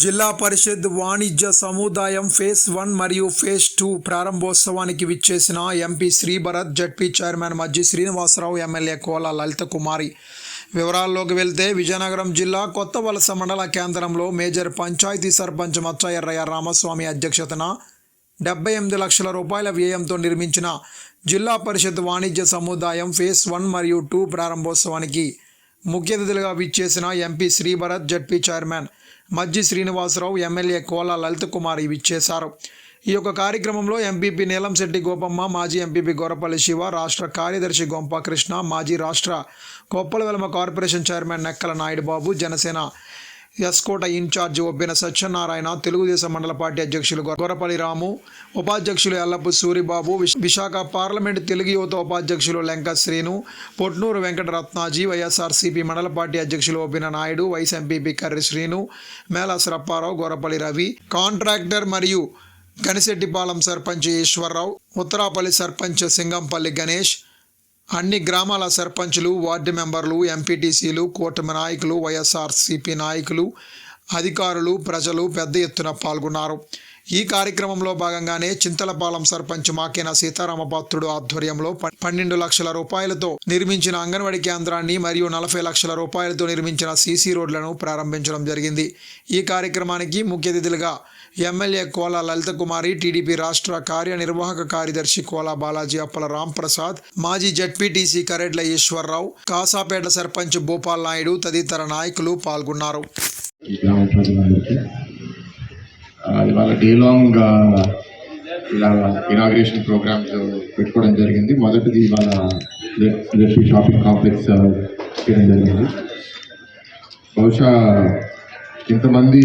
జిల్లా పరిషత్ వాణిజ్య సముదాయం ఫేస్ వన్ మరియు ఫేస్ టూ ప్రారంభోత్సవానికి విచ్చేసిన MP Sribharat ZP chairman Majji Srinivasarao MLA Kola Lalitha Kumari. వివరాల్లోకి వెళ్తే విజయనగరం జిల్లా కొత్త వలస మండల కేంద్రంలో మేజర్ పంచాయతీ సర్పంచ్ మచ్చ ఎర్రయ్య రామస్వామి అధ్యక్షతన డెబ్బై ఎనిమిది లక్షల రూపాయల వ్యయంతో నిర్మించిన జిల్లా పరిషత్ వాణిజ్య సముదాయం ఫేస్ వన్ మరియు టూ ప్రారంభోత్సవానికి ముఖ్య అతిథులుగా విచ్చేసిన MP Sribharat ZP chairman Majji Srinivasarao MLA Kola Lalitha ఇవి చేశారు ఈ యొక్క కార్యక్రమంలో ఎంపీపీ నీలంశెట్టి గోపమ్మ మాజీ ఎంపీపీ గోరపల్లి శివ రాష్ట్ర కార్యదర్శి గోంపా కృష్ణ మాజీ రాష్ట్ర Koppala Velama corporation chairman Nekkala Naidu Babu Janasena S Kota incharge Obbina Satyanarayana Telugu Desam మండల పార్టీ అధ్యక్షులు గొరపల్లి రాము ఉపాధ్యక్షులు ఎల్లపు సూరిబాబు విశాఖ పార్లమెంటు తెలుగు యువత ఉపాధ్యక్షులు లెంక శ్రీను పొట్నూరు వెంకటరత్నాజీ వైఎస్ఆర్సీపీ మండల పార్టీ అధ్యక్షులు Obbina Naidu vice MPP Karri Srinu Mela Sarapparao Gorapalli Ravi contractor మరియు గనిశెట్టిపాలెం సర్పంచ్ ఈశ్వరరావు ఉత్తరాపల్లి సర్పంచ్ సింగంపల్లి గణేష్ అన్ని గ్రామాల సర్పంచులు వార్డు మెంబర్లు ఎంపీటీసీలు కూటమి నాయకులు వైఎస్ఆర్సీపీ నాయకులు అధికారులు ప్రజలు పెద్ద ఎత్తున పాల్గొన్నారు. ఈ కార్యక్రమంలో భాగంగానే చింతలపాలెం సర్పంచ్ మాకేన సీతారామపాత్రుడు ఆధ్వర్యంలో పన్నెండు లక్షల రూపాయలతో నిర్మించిన అంగన్వాడీ కేంద్రాన్ని మరియు నలభై లక్షల రూపాయలతో నిర్మించిన సీసీ రోడ్లను ప్రారంభించడం జరిగింది. ఈ కార్యక్రమానికి ముఖ్య అతిథులుగా ఎమ్మెల్యే కోల లలిత కుమారి టీడీపీ రాష్ట్ర కార్యనిర్వాహక కార్యదర్శి కోల బాలాజీ అప్పల రాంప్రసాద్ మాజీ జడ్పీటీసీ కరెడ్ల ఈశ్వరరావు కాసాపేట సర్పంచ్ భూపాల్ నాయుడు తదితర నాయకులు పాల్గొన్నారు. ఇవాళ డే లాంగ్ ఇలా ఇనాగ్రేషన్ ప్రోగ్రామ్స్ పెట్టుకోవడం జరిగింది. మొదటిది ఇవాళ షాపింగ్ కాంప్లెక్స్ చేయడం జరిగింది. బహుశా ఇంతమంది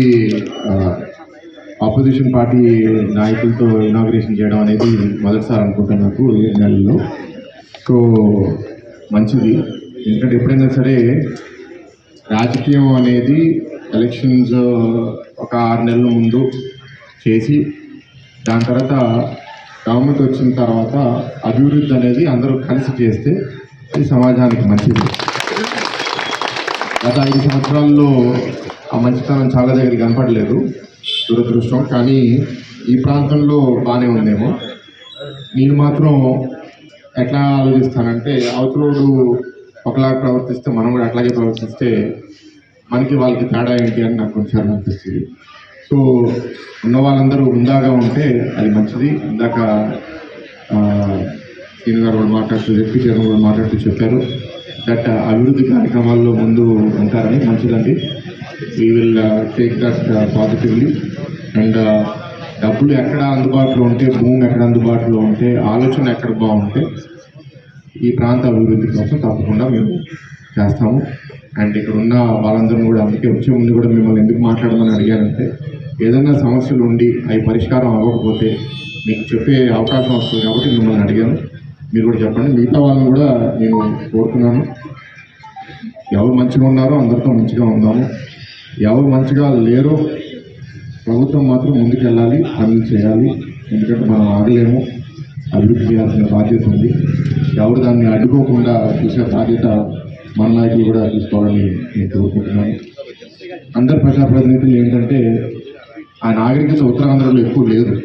ఆపోజిషన్ పార్టీ నాయకులతో ఇనాగ్రేషన్ చేయడం అనేది మొదటిసారి అనుకుంటున్నాను నాకు ఈ నెలలో. సో మంచిది. ఎందుకంటే ఎప్పుడైనా సరే రాజకీయం అనేది ఎలక్షన్స్ ఒక ఆరు నెలల ముందు చేసి దాని తర్వాత గవర్నమెంట్ వచ్చిన తర్వాత అభివృద్ధి అనేది అందరూ కలిసి చేస్తే ఈ సమాజానికి మంచిది. గత ఐదు సంవత్సరాల్లో ఆ మంచితనం చాలా దగ్గర కనపడలేదు. దురదృష్టం కానీ ఈ ప్రాంతంలో బాగానే ఉందేమో. నేను మాత్రం ఎట్లా ఆలోచిస్తానంటే అవతలోడు ఒకలాగా ప్రవర్తిస్తే మనం కూడా అట్లాగే ప్రవర్తిస్తే మనకి వాళ్ళకి తేడా ఏంటి అని నాకు కొంచెం అనిపిస్తుంది. సో ఉన్న వాళ్ళందరూ ఉందాగా ఉంటే అది మంచిది. ఇందాక సీని గారు కూడా మాట్లాడుతూ చెప్పి చైర్మన్ కూడా మాట్లాడుతూ చెప్పారు దట్ అభివృద్ధి కార్యక్రమాల్లో ముందు ఉంటారని మంచిదండి. We will take that positively and డబ్బులు ఎక్కడ అందుబాటులో ఉంటే భూమి ఎక్కడ అందుబాటులో ఉంటే ఆలోచన ఎక్కడ బాగుంటే ఈ ప్రాంత అభివృద్ధి కోసం తప్పకుండా మేము చేస్తాము. అండ్ ఇక్కడ ఉన్న వాళ్ళందరూ కూడా అందుకే వచ్చే ముందు కూడా మిమ్మల్ని ఎందుకు మాట్లాడమని అడిగానంటే ఏదైనా సమస్యలు ఉండి అవి పరిష్కారం అవ్వకపోతే మీకు చెప్పే అవకాశం వస్తుంది కాబట్టి మిమ్మల్ని అడిగాను. మీరు కూడా చెప్పండి. మిగతా వాళ్ళని కూడా నేను కోరుతున్నాను. ఎవరు మంచిగా ఉన్నారో అందరితో మంచిగా ఉందాము. ఎవరు మంచిగా లేరో. ప్రభుత్వం మాత్రం ముందుకెళ్ళాలి పనులు చేయాలి. ఎందుకంటే మనం ఆగలేము. అభివృద్ధి చేయాల్సిన బాధ్యత ఉంది. ఎవరు దాన్ని అడ్డుకోకుండా చూసే బాధ్యత మన నాయకులు కూడా తీసుకోవాలని నేను కోరుకుంటున్నాను. అందరు ప్రజాప్రతినిధులు ఏంటంటే ఆ నాగరికత ఉత్తరాంధ్రలో ఎక్కువ లేదు.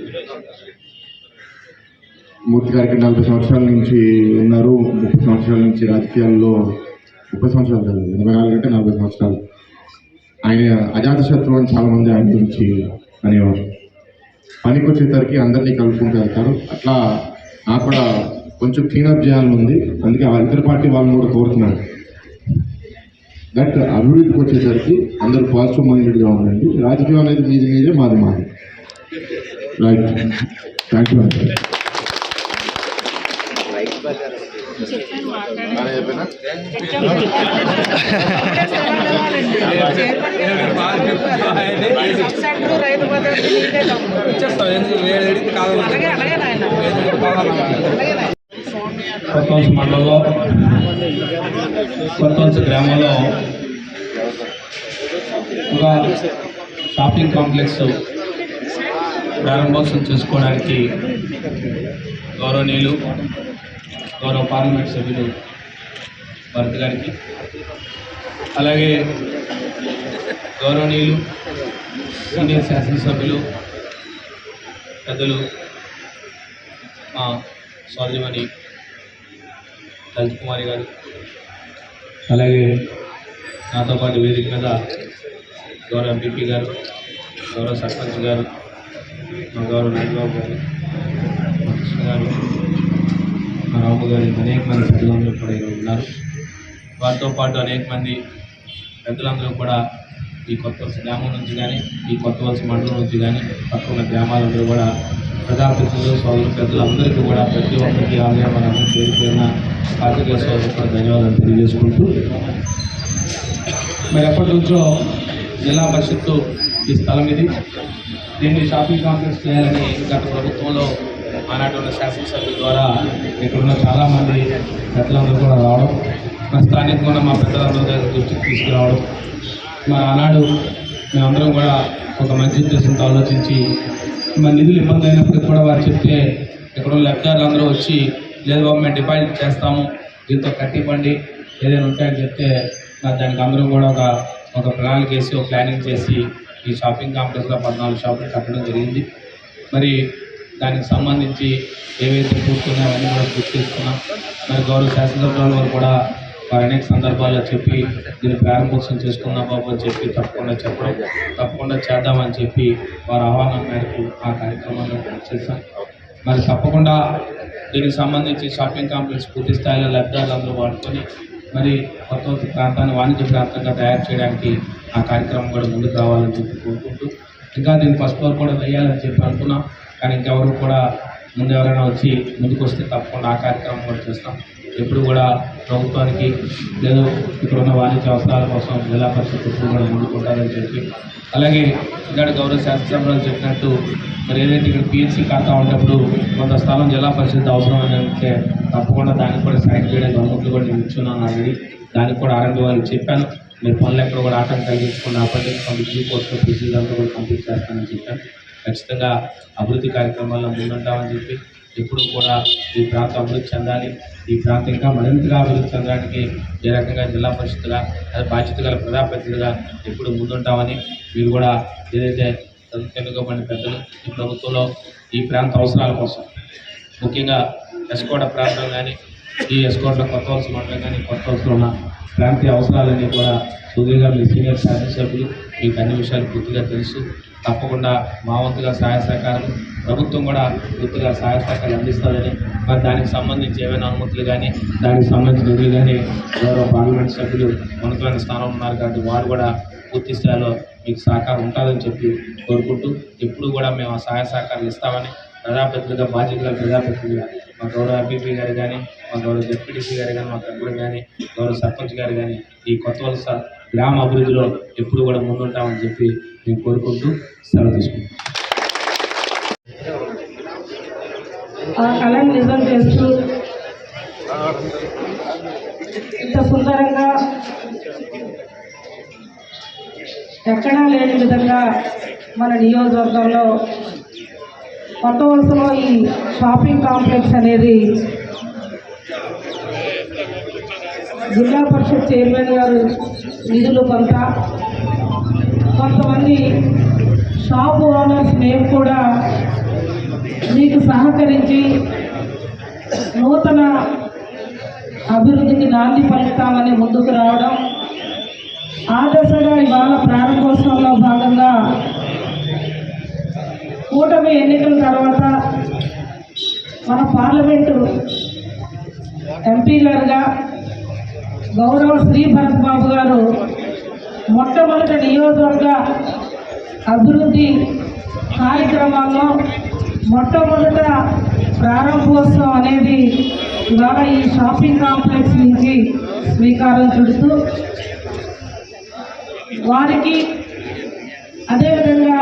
మూర్తి గారికి నలభై సంవత్సరాల నుంచి ఉన్నారు. ముప్పై సంవత్సరాల నుంచి రాజకీయాల్లో ముప్పై సంవత్సరాలు కాదు ఎనభై నాలుగు అంటే నలభై సంవత్సరాలు. ఆయన అజాతశత్రు అని చాలా మంది ఆయన గురించి అనేవారు. పనికి వచ్చేసరికి అందరినీ కలుపుకుంటూ వెళ్తారు. అట్లా నాకు కూడా కొంచెం క్లీనప్ చేయాలని ఉంది. అందుకే ఆ ఇతర పార్టీ వాళ్ళని కూడా కోరుతున్నాను. దట్ అభివృద్ధికి వచ్చేసరికి అందరూ పాజిటివ్ మైండెడ్గా ఉండండి. రాజకీయం అనేది మీది మీదే మాది మాది. రైట్ థ్యాంక్ యూ అండి సబ్సిడీ రైతు భద్రత నీకే తమ్ముడు. అలాగే అలాగే నాయన అలాగే నాయన. మండలంలో కొత్తవంశ గ్రామంలో ఒక షాపింగ్ కాంప్లెక్స్ ప్రారంభోత్సవం చేసుకోవడానికి గౌరవనీయులు గౌరవ పార్లమెంట్ సభ్యులు భరత్ గారికి. అలాగే గౌరవనీయులు సీనియర్ శాసనసభ్యులు పెద్దలు మా సోదరిమణి లలిత్ కుమారి గారు. అలాగే నాతో పాటు వేదిక మీద గౌరవ ఎంపీపీ గారు గౌరవ సర్పంచ్ గారు మా గౌరవ నాగబాబు గారు కృష్ణ గారు మా రాము గారు అనేక మంది పెద్దలందరూ కూడా ఈరోజు ఉన్నారు. వారితో పాటు అనేక మంది పెద్దలందరూ కూడా ఈ కొత్త వలస గ్రామం నుంచి కానీ ఈ కొత్త వలస మండలం నుంచి కానీ పక్కన గ్రామాలందరూ కూడా ప్రజాప్రతినిధులు సోదరు పెద్దలందరికీ కూడా ప్రతి ఒక్కరికి ఆలయాలను పేరు పేరున కార్తీక సోదరు కూడా ధన్యవాదాలు తెలియజేసుకుంటూ మరి ఎప్పటి నుంచో జిల్లా పరిషత్తు ఈ స్థలం ఇది. దీన్ని షాపింగ్ కాంప్లెక్స్ చేయాలని గత ప్రభుత్వంలో ఆనాటి ఉన్న శాసనసభ్యుల ద్వారా ఇక్కడున్న చాలామంది పెద్దలందరూ కూడా రావడం మా స్థానికంగా ఉన్న మా పెద్దలందరూ దగ్గర దృష్టికి తీసుకురావడం మరి ఆనాడు మేమందరం కూడా ఒక మంచి ఉద్దేశంతో ఆలోచించి మరి నిధులు ఇబ్బంది అయినప్పటికీ కూడా వారు చెప్తే ఇక్కడ ఉన్న లబ్ధిదారులు అందరూ వచ్చి లేదు బాబు మేము డిపాజిట్ చేస్తాము దీంతో కట్టివ్వండి ఏదైనా ఉంటాయని చెప్తే మరి దానికి అందరం కూడా ఒక ఒక ప్రణాళిక వేసి ఒక ప్లానింగ్ చేసి ఈ షాపింగ్ కాంప్లెక్స్లో పద్నాలుగు షాపులు కట్టడం జరిగింది. మరి దానికి సంబంధించి ఏవైతే కూర్చున్నాయో అవన్నీ కూడా గుర్తిస్తున్నాం. చేసుకున్నాం మరి గౌరవ శాసనసభ్యుల వారు కూడా వారు అనేక సందర్భాల్లో చెప్పి దీన్ని ప్రారంభోత్సవం చేసుకుందాం బాబు అని చెప్పి తప్పకుండా చెప్పడం తప్పకుండా చేద్దామని చెప్పి వారి ఆహ్వానం మేరకు ఆ కార్యక్రమాన్ని చేశాం. మరి తప్పకుండా దీనికి సంబంధించి షాపింగ్ కాంప్లెక్స్ పూర్తి స్థాయిలో లబ్ధిదారులందరూ వాడుకొని మరి కొత్త కొత్త ప్రాంతాన్ని వాణిజ్య ప్రాంతంగా తయారు చేయడానికి ఆ కార్యక్రమం కూడా ముందుకు రావాలని చెప్పి కోరుకుంటూ ఇంకా దీన్ని ఫస్ట్ ఫ్లోర్ కూడా వేయాలని చెప్పి అనుకున్నాం. కానీ ఇంకెవరు కూడా ముందు ఎవరైనా వచ్చి ముందుకు వస్తే తప్పకుండా ఆ కార్యక్రమం కూడా చేస్తాం. ఎప్పుడు కూడా ప్రభుత్వానికి లేదు ఇక్కడున్న వాణిజ్య అవసరాల కోసం జిల్లా పరిషత్ ఎప్పుడు కూడా ముందుకుంటారని చెప్పి అలాగే ఇక్కడ గౌరవ శాస్త్రంలో చెప్పినట్టు మరి ఏదైతే ఇక్కడ పిహెచ్సి ఖాతా ఉన్నప్పుడు కొంత స్థలం జిల్లా పరిషత్ అవసరం అని అంటే తప్పకుండా దానికి కూడా సాయం చేయడం గవర్నమెంట్లు కూడా నేను ఇచ్చున్నాను ఆల్రెడీ. దానికి కూడా ఆర్ఎండి వారికి చెప్పాను. మీరు పనులు ఎక్కడ కూడా ఆటంకం కలిగించకుండా అప్పటి కంప్లీట్ కోర్సులో ప్రొసీజర్ అంతా కూడా కంప్లీట్ చేస్తానని చెప్పాను. ఖచ్చితంగా అభివృద్ధి కార్యక్రమాల్లో ముందుంటామని చెప్పి ఎప్పుడు కూడా ఈ ప్రాంతం అభివృద్ధి చెందాలి. ఈ ప్రాంతం ఇంకా మరింతగా అభివృద్ధి చెందడానికి ఏ రకంగా జిల్లా పరిషత్తుగా అదే బాధ్యత గల ప్రజాప్రతినిధిగా ఎప్పుడు ముందుంటామని మీరు కూడా ఏదైతే ఎన్నుకోబడిన పెద్దలు ఈ ప్రభుత్వంలో ఈ ప్రాంత అవసరాల కోసం ముఖ్యంగా ఎస్కోట ప్రాంతం కానీ ఈ ఎస్కోట కొత్త వలస మండలం కానీ కొత్త వలసలు ఉన్న ప్రాంతీయ అవసరాలన్నీ కూడా సుదీర్ఘ మీ సీనియర్ శాసనసభ్యులు మీకు అన్ని విషయాలు పూర్తిగా తెలుసు. తప్పకుండా మా వంతుగా సహాయ సహకారాలు ప్రభుత్వం కూడా పూర్తిగా సహాయ సహకారాలు అందిస్తుందని మరి దానికి సంబంధించి ఏమైనా అనుమతులు కానీ దానికి సంబంధించిన నిధులు కానీ గౌరవ పార్లమెంట్ సభ్యులు ఉన్నతమైన స్థానం ఉన్నారు కాబట్టి వారు కూడా పూర్తి స్థాయిలో మీకు సహకారం ఉంటుందని చెప్పి కోరుకుంటూ ఎప్పుడు కూడా మేము ఆ సహాయ సహకారాలు ఇస్తామని ప్రజాప్రతినిధిగా బాధ్యతగా ప్రజాప్రతినిధిగా మా గౌరవ ఎంపీపీ గారు కానీ మా గౌరవ జెడ్పీటీసీ గారు కానీ మా తమ్ముడు కానీ గౌరవ సర్పంచ్ గారు కానీ ఈ కొత్త వలస గ్రామ అభివృద్ధిలో ఎప్పుడు కూడా ముందుంటామని చెప్పి మేము కోరుకుంటూ సెలవు తీసుకుంటాం. ఆ కళను నిజం చేస్తూ ఇంత సుందరంగా ఎక్కడా లేని విధంగా మన నియోజకవర్గంలో కొత్త వలసలో ఈ షాపింగ్ కాంప్లెక్స్ అనేది జిల్లా పరిషత్ చైర్మన్ గారు నిధులు కొంత కొంతమంది షాప్ ఓనర్స్ మేము కూడా మీకు సహకరించి నూతన అభివృద్ధికి నాంది పలుకుతామని ముందుకు రావడం ఆ దశగా ఇవాళ ప్రారంభోత్సవంలో భాగంగా కూటమి ఎన్నికల తర్వాత మన పార్లమెంటు ఎంపీ గారుగా గౌరవ శ్రీ భరత్ బాబు గారు మొట్టమొదటి నియోజకవర్గ అభివృద్ధి కార్యక్రమాల్లో మొట్టమొదట ప్రారంభోత్సవం అనేది ఇవాళ ఈ షాపింగ్ కాంప్లెక్స్ నుంచి శ్రీకారం చుడుతూ వారికి అదేవిధంగా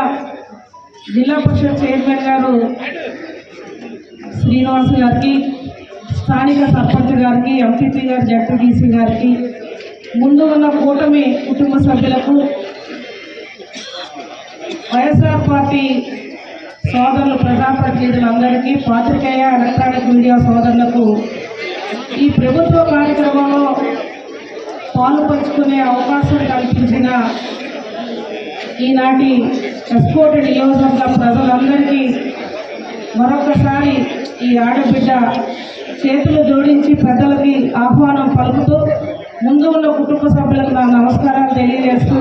జిల్లా పరిషత్ చైర్మన్ గారు శ్రీనివాస్ గారికి స్థానిక సర్పంచ్ గారికి ఎంపీపీ గారు జడ్పీటీసీ గారికి ముందు ఉన్న కూటమి కుటుంబ సభ్యులకు వైఎస్ఆర్ పార్టీ సోదరులు ప్రజాప్రతినిధులందరికీ పాత్రికేయ ఎలక్ట్రానిక్ మీడియా సోదరులకు ఈ ప్రభుత్వ కార్యక్రమంలో పాలు పంచుకునే అవకాశం కల్పించిన ఈనాటి ఎస్కోట్ నియోజకవర్గ ప్రజలందరికీ మరొకసారి ఈ ఆడబిడ్డ చేతులు జోడించి పెద్దలకి ఆహ్వానం పలుకుతూ ముందు ఉన్న కుటుంబ సభ్యులకు నా నమస్కారాలు తెలియజేస్తూ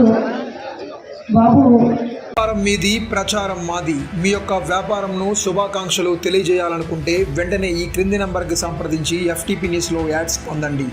బాబు. వ్యాపారం మీది ప్రచారం మాది. మీ యొక్క వ్యాపారంను శుభాకాంక్షలు తెలియజేయాలనుకుంటే వెంటనే ఈ క్రింది నంబర్కి సంప్రదించి ఎఫ్టీపీ న్యూస్లో యాడ్స్ పొందండి.